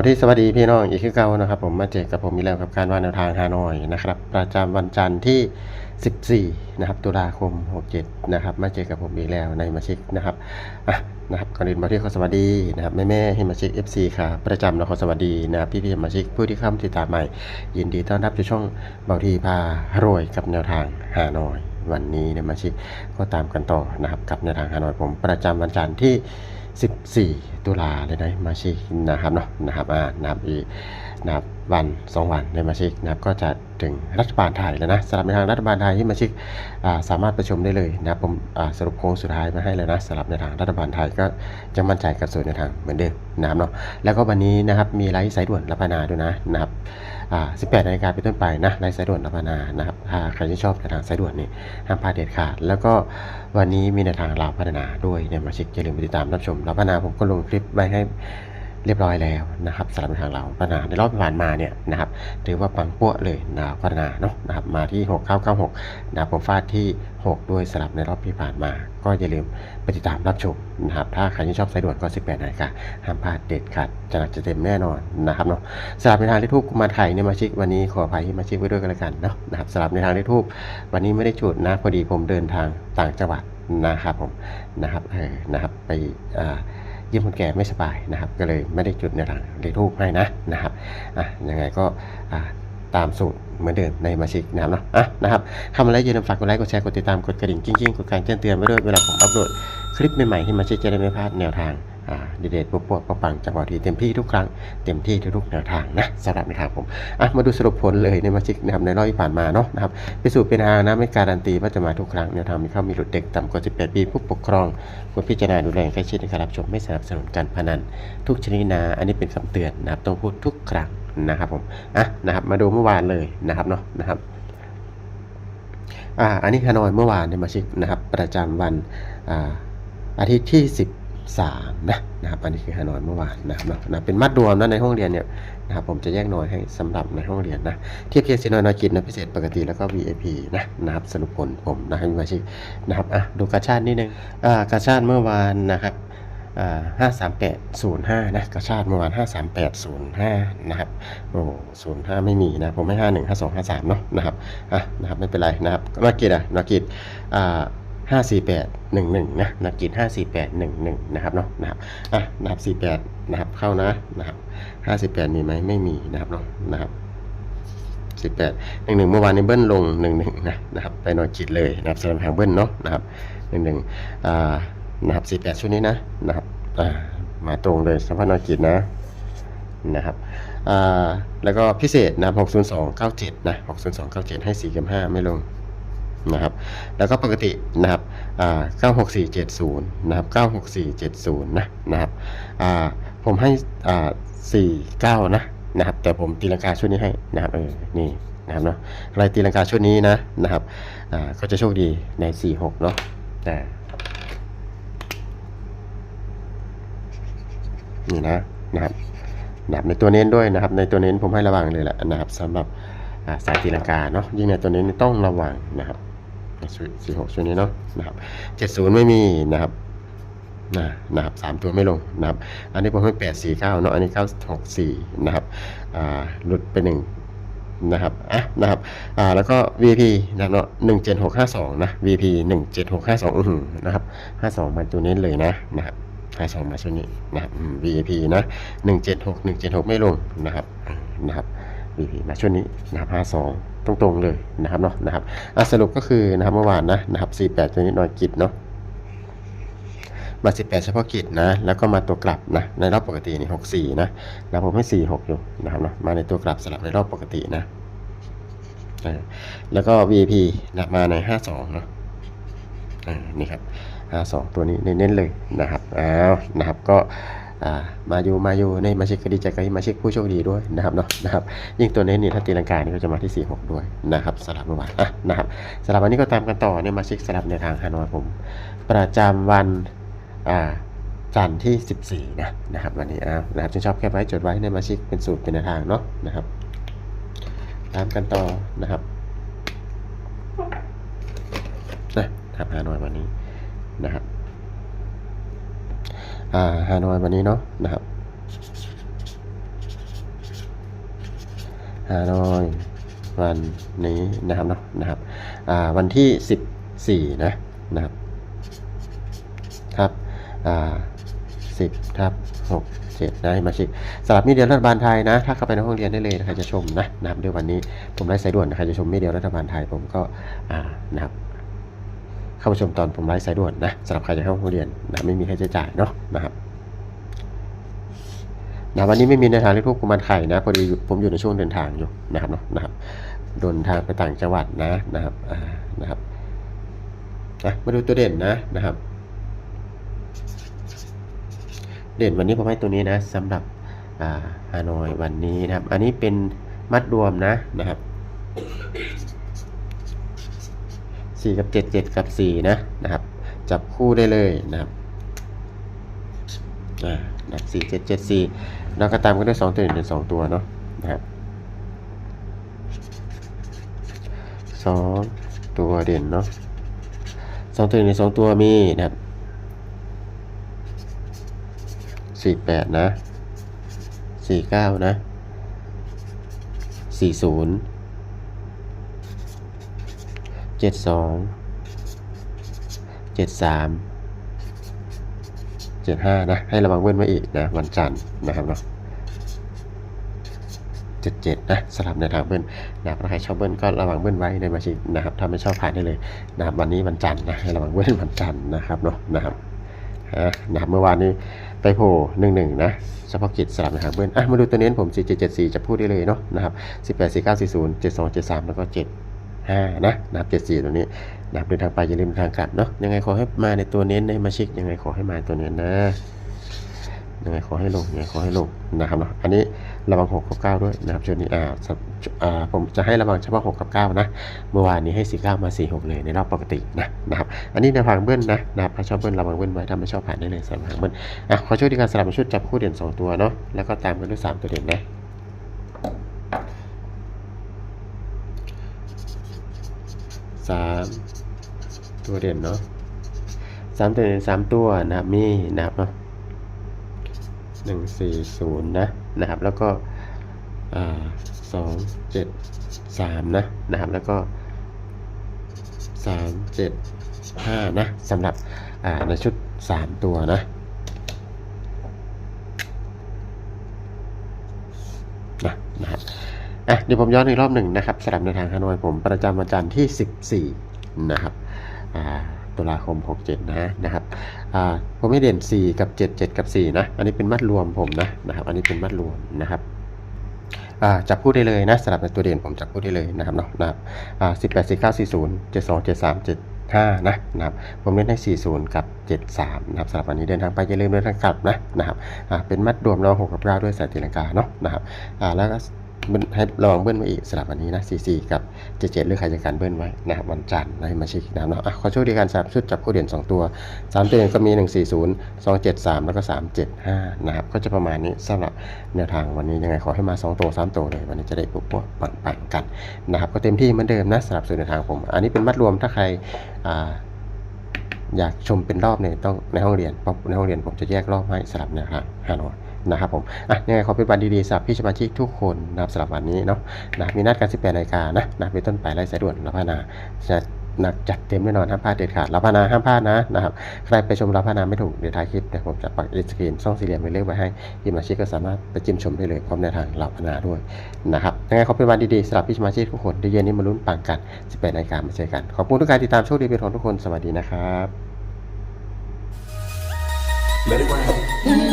อที่สวัสดีพี่น้องอีกคือเก่านะครับ ผมมาเจอกับผมอีกแล้วกับการวางแนวทางฮานอยนะครับ ประจำวันจันทร์ที่ 14 นะครับ ตุลาคม 67 นะครับ มาเจอกับผมอีกแล้วในมาชิกนะครับอะนะครับก่อนอื่นบอที่ขอสวัสดีนะครับแม่แม่ให้มาชิก FC ค่ะ ประจำเราขอสวัสดีนะครับพี่พี่มาชิกผู้ที่เข้ามติดตามใหม่ ยินดีต้อนรับสู่ช่องเบาทีพารวยกับแนวทางฮานอย วันนี้เนี่ยมาชิกก็ตามกันต่อนะครับกับแนวทางฮานอยผมประจำวันจันทร์ที่ 14 ตุลาเลยนะมาชินะครับเนาะนะครับอ่านับอี กนับวัน 2 วันในมาชิกนะครับก็จะถึงรัฐบาลไทยแล้วนะสำหรับในทางรัฐบาลไทยที่มาชิกสามารถประชุมได้เลยนะผมสรุปโค้งสุดท้ายมาให้เลยนะสำหรับในทางรัฐบาลไทยก็จะมั่นใจกับส่วนในทางเหมือนเดิมนะครับเนาะแล้วก็วันนี้นะครับมีไลฟ์สายด่วนรับพนาด้วยนะนะครับอ่า18นาฬิกาเป็นต้นไปนะไลฟ์สายด่วนรับพนานะครับถ้าใครที่ชอบในทางสายด่วนนี่ห้ามพลาดเด็ดขาดแล้วก็วันนี้มีในทางลาวพัฒนาด้วยเนี่ยมาชิกอย่าลืมติดตามรับชมลาวพัฒนาผมก็ลงคลิปไว้ให้ เรียบร้อยแล้วนะครับสำหรับทางเราพัฒนาในรอบที่ผ่านมาเนี่ยนะครับถือว่าปังปั้วเลยนะพัฒนาเนาะนะครับมาที่ 6996นะผมฟาดที่ 6 ด้วยสลับในรอบที่ผ่านมา ก็อย่าลืมไปติดตามรับชมนะครับถ้าใครที่ชอบสายด่วนก็ 18นาฬิกาห้ามพลาดเด็ดขาดจะหนักจะเต็มแน่นอนนะครับเนาะสลับในทางที่ทูบกุมารไทยเนี่ยมาชิกวันนี้ขออภัยที่มาชิกไว้ด้วยกันแล้วกันเนาะนะครับสลับในทางที่ทูบวันนี้ไม่ได้จุดนะพอดีผมเดินทางต่างจังหวัดนะครับผมนะครับเออนะครับไปอ่า เยี่ยมคนแก่ไม่สบายนะครับ ก็เลยไม่ได้จุดในหลังเลขทูปให้นะนะครับอะยังไงก็อ่าตามสูตรเหมือนเดิมในมาชิกนะครับเนาะอะนะครับทำอะไรอย่าลืมฝากกดไลค์กดแชร์กดติดตามกดกระดิ่งกิ้งๆกดการแจ้งเตือนไว้ด้วยเวลาผมอัปโหลดคลิปใหม่ๆที่มาชิกจะได้ไม่พลาดแนวทาง ดีเด็ดๆปุ๊บๆปังจังหวะที่เต็มที่ทุกครั้งเต็มที่ทุกแนวทางนะสำหรับในทางผมอะมาดูสรุปผลเลยในมาชิกนะครับในรอบที่ผ่านมาเนาะนะครับพิสูจน์เป็นทานะไม่การันตีว่าจะมาทุกครั้งแนวทางมีเข้ามีหลุดเด็กต่ำกว่า 18 ปีผู้ปกครองควรพิจารณาดูแลใกล้ชิดในการรับชมไม่สนับสนุนการพนัน ทุกชนิดนะอันนี้เป็นคำเตือนนะครับต้องพูดทุกครั้งนะครับผมอะนะครับมาดูเมื่อวานเลยนะครับเนาะนะครับอ่าอันนี้ฮานอยเมื่อวานเนี่ยมาชิกนะครับประจำวันอ่าอาทิตย์ที่ 3นะนะครับอันนี้คือฮานอยเมื่อวานนะครับนะเป็นมัดรวมนะในห้องเรียนเนี่ยนะครับผมจะแยกหน่อยให้สำหรับในห้องเรียนนะเทียบเคียงสีนอยนอยกินนะพิเศษปกติแล้วก็ VIP นะนะครับสรุปผลผมนะครับมาชิกนะครับอะดูกระชาตินิดนึงอ่ากระชาติเมื่อวานนะครับห้าสามแปดศูนย์ห้านะกระชาติเมื่อวานห้าสามแปดศูนย์ห้านะครับโอ้ศูนย์ห้าไม่มีนะผมให้ห้าหนึ่งห้าสองห้าสามเนาะนะครับอะนะครับไม่เป็นไรนะครับนักกิจอะนักกิจอ่า ห้าสี่แปดหนึ่งหนึ่งนะนักกิจห้าสี่แปดหนึ่งหนึ่งนะครับเนาะนะครับอะนะครับสี่แปดนะครับเข้านะนะครับห้าสิบแปดมีไหมไม่มีนะครับเนาะนะครับสิบแปดหนึ่งหนึ่งเมื่อวานนี้เบิ้ลลงหนึ่งหนึ่งนะนะครับไปหน่อยจิตเลยนะครับสำหรับทางเบิ้ลเนาะนะครับหนึ่งหนึ่งอ่านะครับสี่แปดชุดนี้นะนะครับอ่ามาตรงเลยสัมพันธ์นกิจนะนะครับอ่าแล้วก็พิเศษนะครับหกศูนย์สองเก้าเจ็ดนะหกศูนย์สองเก้าเจ็ดให้สี่กับห้าไม่ลง นะครับ แล้วก็ปกตินะครับอ่าเก้าหกสี่เจ็ดศูนย์นะครับเก้าหกสี่เจ็ดศูนย์นะนะครับผมให้อ่าสี่เก้านะนะครับ แต่ผมตีลังกาชุดนี้ให้นะครับเออนี่นะครับเนาะใครตีลังกาชุดนี้นะนะครับก็จะโชคดีในสี่หกเนาะแต่นี่นะนะครับนะครับในตัวเน้นด้วยนะครับ ในตัวเน้นผมให้ระวังเลยแหละนะครับสำหรับสายตีลังกาเนาะยิ่งในตัวเน้นต้องระวังนะครับ สี่หกชุดนี้เนาะนะครับเจ็ดศูนย์ไม่มีนะครับนะนะครับสามตัวไม่ลงนะครับ อันนี้ผมให้แปดสี่เก้าเนาะอันนี้เก้าหกสี่นะครับอ่าหลุดไปหนึ่งนะครับอะนะครับอ่าแล้วก็ VP นะเนาะหนึ่งเจ็ดหกห้าสองนะ VP หนึ่งเจ็ดหกห้าสองอือหือนะครับห้าสองมาตัวเน้เลยนะนะครับห้าสองมาชุดนี้นะครับ VP นะหนึ่งเจ็ดหกหนึ่งเจ็ดหกไม่ลงนะครับนะครับ VIP มาชุดนี้นะครับห้าสอง ตรงๆเลยนะครับเนาะนะครับอะสรุปก็คือนะครับเมื่อวานนะนะครับสี่แปดตัวนี้น้อยกิจเนาะมาสิบแปดเฉพาะกิจนะ แล้วก็มาตัวกลับนะ ในรอบปกตินี่หกสี่นะแล้วผมให้สี่หกอยู่นะครับเนาะ มาในตัวกลับสลับในรอบปกตินะ แล้วก็ VIP นะมาในห้าสองเนาะนี่ครับห้าสองตัวนี้เน้นๆเลยนะครับ อ้าว นะครับ ก็ มาอยู่มาอยู่ในมาเช็คคดีใจกับมาเช็คผู้โชคดีด้วยนะครับเนาะนะครับยิ่งตัวเน้นนี่ถ้าตีลังกานี่ก็จะมาที่ 4 6 ด้วยนะครับสลับเมื่อวานอะนะครับสลับวันนี้ก็ตามกันต่อเนี่ยมาเช็คสลับในทางฮานอยผม ประจำวันอ่าจันทร์ที่ 14 นะนะครับวันนี้นะครับที่ชอบแคปไว้จดไว้ในมาช็คเป็นสูตรเป็นแนวทางเนาะนะครับ ตามกันต่อนะครับนะครับฮานอยวันนี้นะครับ ฮานอยวันนี้เนาะนะครับฮานอยวันนี้นะครับเนาะนะครับอ่าวันที่ 14 นะนะครับครับอ่า10ทับ6 7นะมาชิกสำหรับมีเดียรัฐบาลไทยนะ ถ้าเข้าไปในห้องเรียนได้เลยใครจะชมนะนะครับดี๋ยวันนี้ผมไลฟ์สายด่วนนะใครจะชมมีเดียรัฐบาลไทยผมก็อ่านะครับ เข้ามาชมตอนผมไลฟ์สายด่วนนะสำหรับใครจะเข้าห้องเรียนนะไม่มีค่าใช้จ่ายเนาะนะครับนะวันนี้ไม่มีในทางที่พวกกุมารไข่นะพอดีผมอยู่ในช่วงเดินทางอยู่นะครับเนาะนะครับเดินทางไปต่างจังหวัดนะนะครับอ่านะครับนะมาดูตัวเด่นนะนะครับ เด่นวันนี้ผมให้ตัวนี้นะสำหรับอ่าฮานอยวันนี้นะครับ อันนี้เป็นมัดรวมนะนะครับ 4 กับ 7 7 กับ 4 นะนะครับ จับคู่ได้เลยนะครับอ่านะครับ4 7 7 4แล้วก็ตามกันด้วย2ตัวเป็น2ตัวเนาะนะครับ2ตัวเด่นเนาะ2ตัวเด่น2ตัวมีนะครับ48นะ49นะ40 เจ็ดสองเจ็ดสามเจ็ดห้านะ ให้ระวังเว้นไว้อีกนะ วันจันทร์นะครับเนาะเจ็ดเจ็ดนะสลับในทางเบิ้ลนะครับถ้าใครชอบเบิ้ลก็ระวังเบิ้ลไว้ในบัญชีนะครับ ถ้าไม่ชอบผ่านได้เลยนะครับวันนี้วันจันทร์นะให้ระวังเบิ้ลวันจันทร์นะครับเนาะนะครับนะครับเมื่อวานนี้ไปโผล่หนึ่งหนึ่งนะเฉพาะกิจสลับในทางเบิ้ลอะมาดูตัวเน้นผมสี่เจ็ดเจ็ดสี่จะพูดได้เลยเนาะนะครับสิบแปดสี่เก้าสี่ศูนย์เจ็ดสองเจ็ดสามแล้วก็เจ็ดห้านะนับเจ็ดสี่ตัวนี้นับเดินทางไปอย่าลืมทางกลับเนาะยังไงขอให้มาในตัวเน้นในมาชิกยังไงขอให้มาตัวเน้นนะยังไงขอให้ลงยังไงขอให้ลงนะครับเนาะอันนี้ระวังหกกับเก้าด้วยนะครับช่วงนี้อ่าอ่าผมจะให้ระวังเฉพาะหกกับเก้านะเมื่อวานนี้ให้สี่เก้ามาสี่หกเลยในรอบปกตินะนะครับอันนี้ในทางเบิ้ลนะนะครับถ้าชอบเบิ้ลระวังเบิ้ลไว้ถ้าไม่ชอบผ่านได้เลยสำหรับทางเบิ้ลอะขอช่วยดีการสลับชุดจับคู่เด่นสองตัวเนาะแล้วก็ตามกันด้วยสามตัวเด่นนะ สามตัวเด่นเนาะสามตัวเด่นสามตัวนะครับมีนะครับเนาะหนึ่งสี่ศูนย์นะนะครับ แล้วก็สองเจ็ดสามนะนะครับ แล้วก็สามเจ็ดห้านะสำหรับในชุดสามตัวนะนะนะครับ อะเดี๋ยวผมย้อนอีกรอบหนึ่งนะครับสำหรับในทางฮานอยผมประจำวันจันทร์ที่ 14 นะครับตุลาคม 67 นะนะครับผมให้เด่น 4 กับ 7 7 กับ 4 นะ อันนี้เป็นมัดรวมผมนะนะครับ อันนี้เป็นมัดรวมนะครับจับคู่ได้เลยนะสำหรับในตัวเด่นผมจับคู่ได้เลยนะครับเนาะนะครับอ่า18 49 40 72 73 75นะนะครับผมเน้นให้40กับ73นะครับสำหรับวันนี้เดินทางไปอย่าลืมเดินทางกลับนะนะครับเป็นมัดรวมเรา6กับ9ด้วยสายตีลังกาเนาะนะครับแล้วก็ เบิ้ลให้ระวังเบิ้ลไว้อีกสลับวันนี้นะ44กับ77หรือใครจะการเบิ้ลไว้นะครับวันจันทร์นะให้มาเช็คอีกนะเนาะอะขอโชคดีกันสำหรับชุดจับคู่เด่น2ตัว3ตัวเด่นก็มี140 273แล้วก็375นะครับก็จะประมาณนี้สำหรับแนวทางวันนี้ยังไงขอให้มา2ตัว3ตัวเลยวันนี้จะได้ปุ๊บปุ๊บปังๆกันนะครับก็เต็มที่เหมือนเดิมนะสำหรับส่วนแนวทางผม อันนี้เป็นมัดรวมถ้าใครอ่าอยากชมเป็นรอบเนี่ยต้องในห้องเรียนเพราะในห้องเรียนผมจะแยกรอบให้สลับแนวทางฮานอย นะครับผมอะยังไงขอเป็นวันดีๆสำหรับพี่สมาชิกทุกคนนะครับสำหรับวันนี้เนาะนะมีนัดกัน 18นาฬิกานะนะเป็นต้นไปไล่สายด่วนรับพนาจะหนักจัดเต็มแน่นอนห้ามพลาดเด็ดขาดรับพนาห้ามพลาดนะนะครับใครไปชมรับพนาไม่ถูกเดี๋ยวท้ายคลิปเดี๋ยวผมจะปักอินสกรีนช่องสี่เหลี่ยมไว้เลือกไว้ให้พี่สมาชิกก็สามารถไปจิ้มชมได้เลยพร้อมแนวทางรับพนาด้วยนะครับยังไงขอเป็นวันดีๆสำหรับพี่สมาชิกทุกคนเดี๋ยวเย็นนี้มาลุ้นปังกัน 18นาฬิกามาเจอกันขอบคุณทุกการติดตามโชคดีเป็นของทุกคนสวัสดีนะครับ Let it rain.